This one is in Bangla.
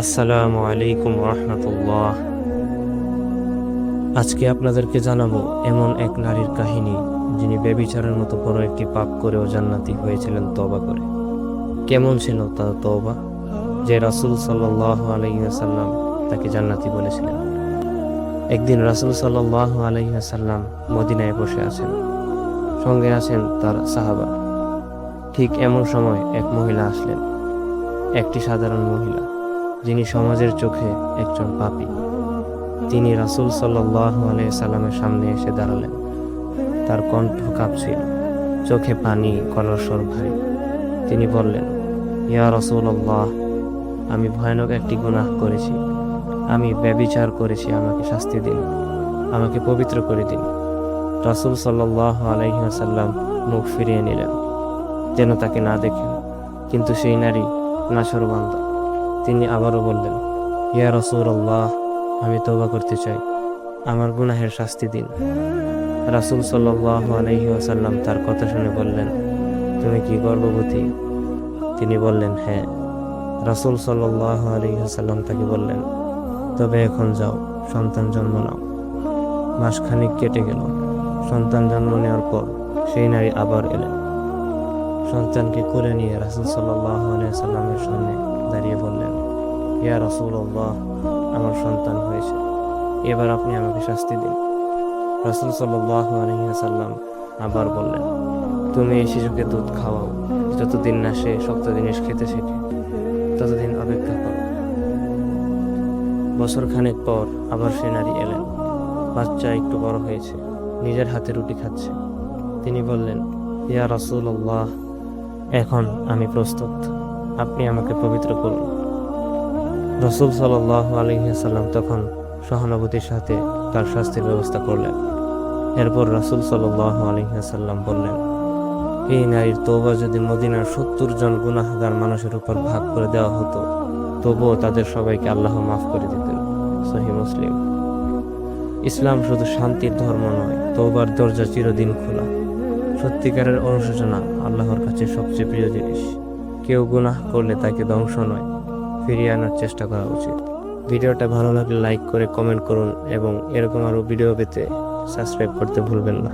আসসালামু আলাইকুম রহমতুল্লাহ। আজকে আপনাদেরকে জানাব এমন এক নারীর কাহিনী, যিনি বেবিচারের মতো বড় একটি পাপ করেও জান্নাতি হয়েছিলেন তবা করে। কেমন ছিল তার তওবা? যে রাসূল সাল্লাহ আলহিহাসাল্লাম তাকে জান্নাতি বলেছিলেন। একদিন রাসূল সাল্লাহ আলহিহাসাল্লাম মদিনায় বসে আছেন, সঙ্গে আছেন তার সাহাবা। ঠিক এমন সময় এক মহিলা আসলেন, একটি সাধারণ মহিলা। যিনি সমাজের চোখে একজন পাপী। তিনি রাসূল সাল্লাহ সাল্লামের সামনে এসে দাঁড়ালেন। তার কণ্ঠ কাঁপছিল, চোখে পানি, গলার স্বর ভারী। তিনি বললেন, ইয়া রসুল্লাহ আমি ভয়ানক একটি গুনাহ করেছি। আমি ব্যবিচার করেছি, আমাকে শাস্তি দিন। আমাকে পবিত্র করে দিন। রাসূল সাল্লাহ আলাইসাল্লাম মুখ ফিরিয়ে নিলেন, যেন তাকে না দেখেন। কিন্তু সেই নারী নাছরবান্দা তিনি আবারও বললেন, ইয়া রসুল্লাহ আমি তওবা করতে চাই। আমার গুনাহের শাস্তি দিন। রাসূল সাল্লাহ আসাল্লাম তার কথা শুনে বললেন, তুমি কি গর্ভবতী? তিনি বললেন হ্যাঁ। রাসূল সাল্লাহ আসাল্লাম তাকে বললেন, তবে এখন যাও, সন্তান জন্ম নাও। মাসখানিক কেটে গেল। সন্তান জন্ম নেওয়ার পর সেই নারী আবার এলেন। সন্তানকে কোলে নিয়ে রাসুল সাল্লাহ সাল্লামের সামনে দাঁড়িয়ে বললেন ইয়া রসুল্লাহ আমার সন্তান হয়েছে। এবার আপনি আমাকে শাস্তি দিন। রাসুল সাল্লাহ আলহিহাসাল্লাম আবার বললেন, তুমি এই শিশুকে দুধ খাওয়াও, যতদিন না সে শক্ত জিনিস খেতে শেখে, ততদিন অপেক্ষা করো। বছর খানেক পর আবার সে নারী এলেন। বাচ্চা একটু বড় হয়েছে, নিজের হাতে রুটি খাচ্ছে। তিনি বললেন, ইয়া রসুল্লাহ এখন আমি প্রস্তুত। আপনি আমাকে পবিত্র করুন। রসুল সাল্লাহ আলহিহাল্লাম তখন সহানুভূতির সাথে তার শাস্তির ব্যবস্থা করলেন। এরপর রাসুল সাল্লাহ আলহিহাল্লাম বললেন, এই নারীর তৌবা যদি মদিনার সত্তর জন গুনাহগার মানুষের উপর ভাগ করে দেওয়া হতো, তবুও তাদের সবাইকে আল্লাহ মাফ করে দিতেন। সহি মুসলিম। ইসলাম শুধু শান্তির ধর্ম নয় তৌবার দরজা চিরদিন খোলা। সত্যিকারের অনুশোচনা আল্লাহর কাছে সবচেয়ে প্রিয় জিনিস। কেউ গুনাহ করলে তাকে ধ্বংস নয় ফিরিয়ে আনার চেষ্টা করা উচিত। ভিডিওটা ভালো লাগলে লাইক করে কমেন্ট করুন এবং এরকম আরও ভিডিও পেতে সাবস্ক্রাইব করতে ভুলবেন না।